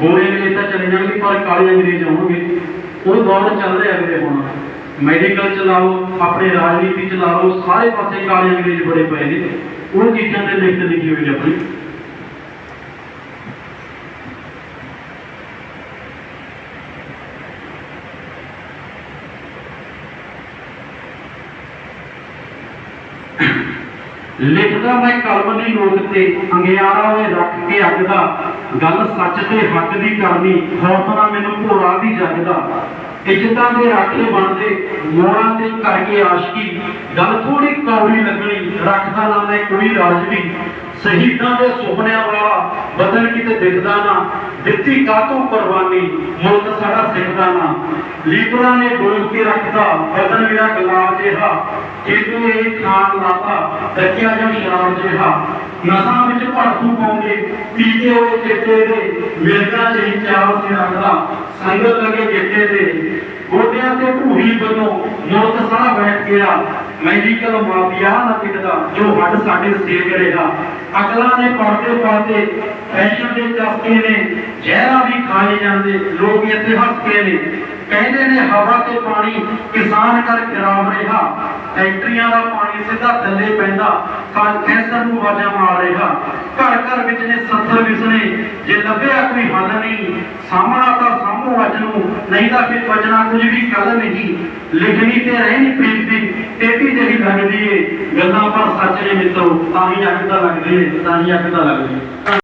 ਗੋਰੇ ਅੰਗਰੇਜ਼ ਤਾਂ ਚਲੇ ਜਾਣਗੇ, ਪਰ ਕਾਲੇ ਅੰਗਰੇਜ਼ ਆਉਣਗੇ ਉਹ ਦੌਰ ਚੱਲ ਰਿਹਾ ਅਗਲੇ ਹੁਣ। ਮੈਡੀਕਲ ਚ ਆਪਣੇ ਰਾਜਨੀਤੀ ਚਲਾਓ, ਸਾਰੇ ਪਾਸੇ ਕਾਲੇ ਅੰਗਰੇਜ਼ ਬੜੇ ਪਏ ਨੇ। ਉਹ ਚੀਜ਼ਾਂ ਤੇ ਲਿਖਤ ਲਿਖੀ ਹੋਈ ਆਪਣੀ। ਲਿਖਦਾ ਮੈਂ ਕਲਮ ਦੀ ਨੋਕ ਤੇ, ਅੰਗਿਆਰਾ ਹੋਏ ਰੱਖ ਕੇ ਅੱਗ ਦਾ। ਗੱਲ ਸੱਚ ਤੇ ਹੱਕ ਦੀ ਕਰਨੀ ਖੌਫ ਮੈਨੂੰ ਭੋਰਾ ਵੀ ਜਗਦਾ ਇੱਜ਼ਤਾਂ ਦੇ ਰਾਖੇ ਬਣਦੇ ਮੋੜਾਂ ਤੇ ਕਰਕੇ ਆਸ਼ਕੀ। ਗੱਲ ਥੋੜੀ ਕੌੜੀ ਲੱਗਣੀ, ਰੱਖਦਾ ਨਾ ਮੈਂ ਕੋਈ ਰਾਜ ਵੀ। ਸ਼ਹੀਦਾਂ ਦੇ ਸੁਪਨਿਆਂ ਵਾਲਾ ਬਦਨ ਕਿਤੇ ਦਿਖਦਾ ਨਾ, ਦਿੱਤੀ ਕਾਤੋਂ ਕੁਰਬਾਨੀ, ਮੁਲਕ ਸਾਡਾ ਸਿੱਖਦਾ ਨਾ। ਲੀਡਰਾਂ ਨੇ ਡੋਲ ਕੇ ਰੱਖਦਾ ਬਦਨ ਮੇਰਾ ਗੁਲਾਬ ਜਿਹਾ ਜਿਹਨੂੰ ਇਹ ਖਾਨ ਲਾਤਾ ਦੱਕਿਆ ਜਾਂ ਸ਼ਰਾਬ ਜਿਹਾ। ਨਸਾਂ ਵਿੱਚ ਭੜਕੂ ਪਾਉਂਦੇ ਪੀਕੇ ਹੋਏ ਚਿੱਟੇ ਦੇ, ਮਿਰਗਾਂ ਚ ਚਾਵ ਸੀ ਰੱਖਦਾ ਸੰਗਤ ਲਗੇ ਚਿੱਟੇ ਦੇ। ਗੋਡਿਆਂ ਤੇ ਢੂਹੀ ਵੱਲੋਂ ਮੁਲਕ ਸਾਰਾ ਬੈਠ ਗਿਆ ਮੈਡੀਕਲ ਮਾਫੀਆ ਨਾ ਟਿਕਦਾ ਜੋ ਹੱਡ ਸਾਡੇ ਸੇਵ ਰਿਹਾ ਅਕਲਾਂ ਨੇ ਪੜਦੇ ਪੜਦੇ ਫੈਸ਼ਨ ਦੇ ਚਸਕੇ ਨੇ, ਜ਼ਹਿਰਾ ਵੀ ਖਾਏ ਜਾਂਦੇ, ਲੋਕ ਇੱਥੇ ਹੱਸ ਨੇ। ਕਹਿੰਦੇ ਨੇ ਹਵਾ ਤੇ ਪਾਣੀ ਕਿਸਾਨ ਕਰ ਖਰਾਬ ਰਿਹਾ। ਫੈਕਟਰੀਆਂ ਦਾ ਪਾਣੀ ਸਿੱਧਾ ਥੱਲੇ ਪੈਂਦਾ, ਤਾਂ ਕੈਂਸਰ ਨੂੰ ਵਾਜਾ ਮਾਰ ਰਿਹਾ। ਘਰ ਘਰ ਵਿੱਚ ਨੇ 70 ਵਿਸਣੇ, ਜੇ ਲੱਭਿਆ ਕੋਈ ਹੱਲ ਨਹੀਂ, ਸਾਹਮਣਾ ਤਾਂ ਸਾਹਮਣੇ ਅੱਜ ਨੂੰ, ਨਹੀਂ ਤਾਂ ਫਿਰ ਬਚਣਾ ਕੁਝ ਵੀ ਕੱਲ ਨਹੀਂ। ਲਿਖਣੀ ਤੇ ਰਹਿਣੀ ਪ੍ਰੀਤੀ ਤੇਤੀ ਗੱਲਾਂ ਪਰ ਸੱਚ ਨੇ ਮਿੱਤਰੋ, ਤਾਂ ਹੀ ਅੱਗ ਤਾਂ ਲੱਗਦੀ ਏ, ਤਾਂ ਹੀ ਅੱਗ ਤਾਂ ਲੱਗਦੀ ਏ।